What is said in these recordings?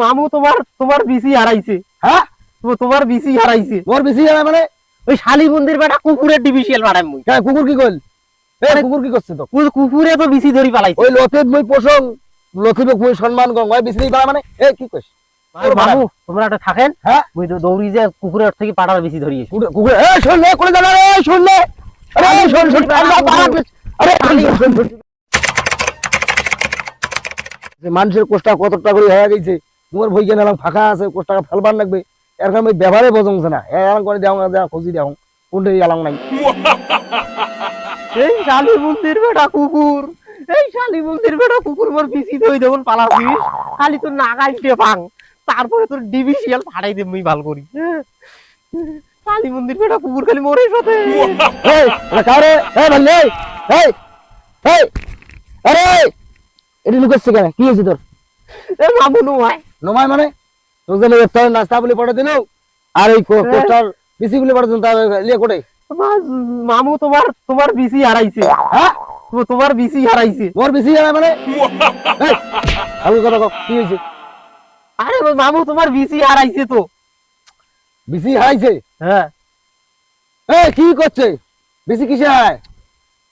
মামু তোমার তোমার বিসি হারাইছে। হ্যাঁ? তোমার বিসি হারাইছে। মোর বেশি জানা মানে? ওই শালি মন্দির বেটা কুকুরের ডিভিশিয়াল মারাই মুই। কেন কুকুর কি কইল? এ কুকুর কি করছে তো? কুকুরে তো বিসি ধরি পালাইছে। ওই লতিত মই পোষং লতিবে মই সম্মান গং ওই বিসরি পারা মানে? এ কি আর মামু তোমরা একটা থাকেন। হ্যাঁ? মুই তো দৌড়ি যে কুকুরের থেকে পাড়ার বেশি ধরিয়েছি কুকুর এ শুন লে কোনে জানা রে শুন লে আরে শুন শুন আরে মানুষের কোষ্টা কতটা করে হয়ে গেছে তোমার বই কেন ফাঁকা আছে কোষ্টা ফেলবার লাগবে। এরকম আমি ব্যবহারে বোঝংছে না এরকম করে দেও না দেও খুঁজি দেও কোনটা এলাম নাই এই শালি মন্দির বেটা কুকুর এই শালি মন্দির বেটা কুকুর মোর বিসি ধই দেবন পালাছিস খালি তোর নাগাইতে পাং তারপরে তোর ডিভিশিয়াল ফাড়াই দেব মুই ভালো করি শালি মন্দির বেটা কুকুর খালি মোরে সাথে এই কারে এই এই এই এই আরে এটি লুকাচ্ছে কেন? কি হয়েছে তোর এ মামু নয় নমায় মানে? তোর জন্য ইফতারের নাস্তা বলে পড়ে দিল আর এই কো- কোষ্টার বেশি বলে পড়ে দিল তার লিয়ে কোটে মামু তোমার তোমার বিসি হারাইছে হ্যাঁ তো- তোমার বিসি হারাইছে মোর বেশি জানা মানে? এই আলু কথা কি হয়েছে আরে মামু তোমার বিসি হারাইছে তো। বেশি হারাইছে হ্যাঁ এই কি করছে বেশি কিসে হারায়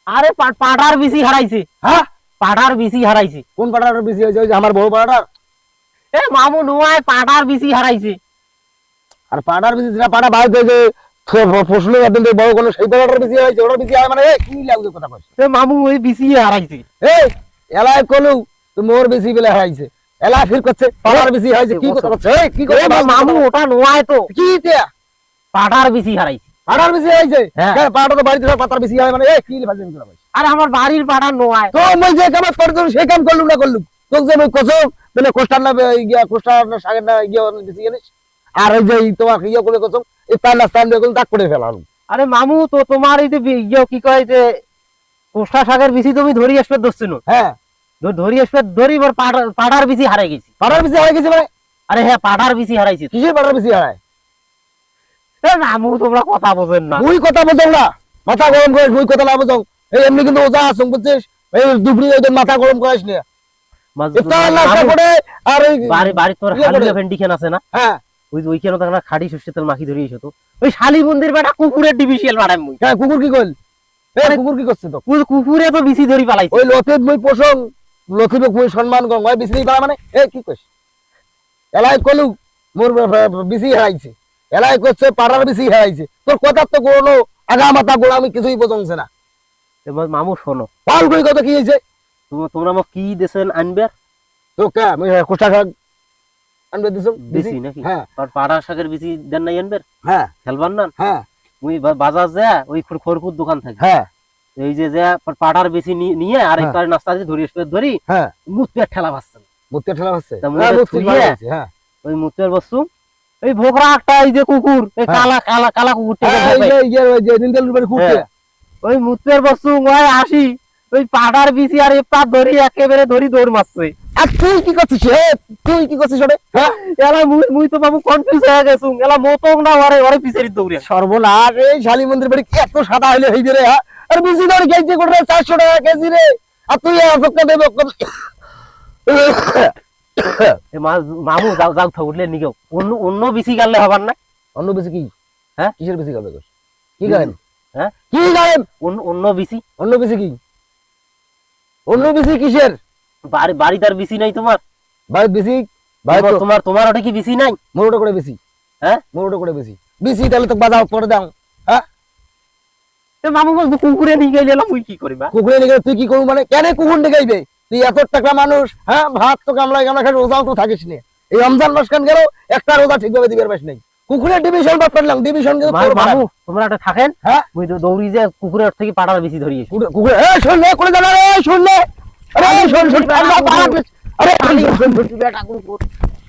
আরে পা- পাঠার বিসি হারাইছে হ্যাঁ পাঠার বিসি হারাইছে কোন পাড়াটার বেশি হয়েছে যে আমার বড় পাড়াটার এ মামু নয় পাঠার বিসি হারাইছে। আর পাড়ার বেশি যেটা পাড়া বাড়িতে যে ফসলের বড় কোনো সেই হয়েছে ওটার হয় মানে কি কথা কইছ এ মামু ওই হারাইছে। এই এলাই কলু মোর বেশি বেলে হারাইছে। এলা ফির করছে হয়েছে কি কথা করছে কি এ কথা মামু ওটা নয় তো। কি দিয়া পাঠার বিসি হারাইছে। পাড়ার বেশি হয়েছে হ্যাঁ। পাড়াটা তো বাড়িতে পাতার হয় মানে এই কি কইছ আর আমার বাড়ির পাঠার নয় তো মই যে কাম করতে সেই কাম করলুম না করলুম? যে কোষ্টার না গিয়া কোষ্টার না সাগের না গিয়া বেশি জানিস? আর ওই যে তোমার ইয়ে করে এই স্থান দিয়ে করে ফেলাম। আরে মামু তো তোমার এই যে ইয়ে কি কয় যে কোষ্টা শাকের বিসি তুমি ধরি আসবে দোষছিল হ্যাঁ। ধরি আসবে ধরি এবার পাঠার পাঠার হারাই গেছি। পাড়ার বেশি হয়ে গেছে মানে? আরে হ্যাঁ পাঠার বিসি হারাইছে। কিসের পাড়ার বেশি হারায়? মামু তোমরা কথা বোঝেন না। মুই কথা বোঝাও না। মাথা গরম করিস মুই কথা না এই এমনি কিন্তু ওজা আসুন বুঝছিস? এই দুপুরি ওই মাথা গরম করিস না। ইফতার নাস্তা মামু, করে আর ওই বাড়ি বাড়ি তোর ইয়ে করে। হালুয়া আছে না? হ্যাঁ। ওই যে ওইখানে তো খাড়ি সর্ষে তেল মাখি ধরিয়ে এসো ওই শালি মন্দির বেটা কুকুরের ডিভিশিয়াল মারাই মুই। হ্যাঁ কুকুর কি কইল? এই কুকুর কি করছে তো? কুকুরে তো বিসি ধরি পালাইছে। ওই লতিত মুই পোষং লতিবে মুই সম্মান গং ওই বিসরি মানে? এই কি এলাই কলু মোর বিসি হারাইছে। এলাই করছে পাড়ার বিসি হারাইছে। তোর কথা তো কোনো আগা মাথা গোড়া আমি কিছুই বোঝংছে না। মামু শোনো। পাল কই কথা কি হইছে? তোমরা আমাকে কি দেশেন আনবে তো কে? আমি কোষ্টা খাগ আনবে দিছো বেশি নাকি? আর পাড়া শাকের বেশি দেন নাই আনবে হ্যাঁ খেলবার না? হ্যাঁ ওই বাজার যা ওই খরকুর দোকান থাকে। হ্যাঁ এই যে যা পাড়ার বেশি নিয়ে আর হ্যাঁ। একবার নাস্তা দিয়ে ধরি ধরি হ্যাঁ মুখ পেট ঠেলা পাচ্ছে মুত্তে ঠেলা হচ্ছে হ্যাঁ হ্যাঁ ওই মুখের বস্তু। এই ভোকরা একটা এই যে কুকুর এই। কালা কালা কালা কুকুরটা ওই মুখের বস্তু ওই আসি ওই বিসি আর এপা ধরি একেবারে ধরি দৌড় মারছে। আর তুই কি করছিস হে? তুই কি করছিস ওরে? হ্যাঁ? এলা মুই মুই তো বাবু কনফিউজ হয়ে এলা না ওরে ওরে পিছেরি দৌড়ে। সর্বনাশ এই শালী মন্দির বাড়ি এত সাদা হইলে হইবে রে হ্যাঁ? আর কেজি করে চারশো টাকা কেজি রে। আর তুই অপেক্ষা দেবে মামু যাও যাও থা উঠলে অন্য অন্য বিসি গালে হবার না? অন্য বেশি কি? হ্যাঁ? কিসের বেশি গাবে কি গায়েন হ্যাঁ? কি গায়েন অন্য অন্য বিসি অন্য বেশি কি? অন্য বেশি কিসের? বাড়ি বাড়ি তার বিসি নাই তোমার? বেশি ভাই তোমার তোমার ওটা কি বিসি নাই? মোরোটা করে বেশি হ্যাঁ? মোরোটা করে বেশি বেশি তাহলে তো বাজাও পরে দাও। এ মামু বলতো কুকুরে নিয়ে গেলে মুই কি করি কুকুরে নিয়ে গেলে তুই কি করবি মানে? কেন কুকুর ডেকাইবে তুই এত টাকা মানুষ হ্যাঁ? ভাত তো কামলাই কামলা খাই রোজাও তো থাকিস নি। এই রমজান মাস খান গেল একটা রোজা ঠিকভাবে দিবে পারিস নাই। কুকুরের ডিভিশন বাদ করলাম ডিভিশন কিন্তু মামু তোমরা একটা থাকেন হ্যাঁ? মুই তো দৌড়ি যে কুকুরের থেকে পাড়ার বেশি ধরিয়ে কুকুর এ শুন না করে জানা রে শুন না আরে শুন শুন আরে শুন শুন বেটা কুকুর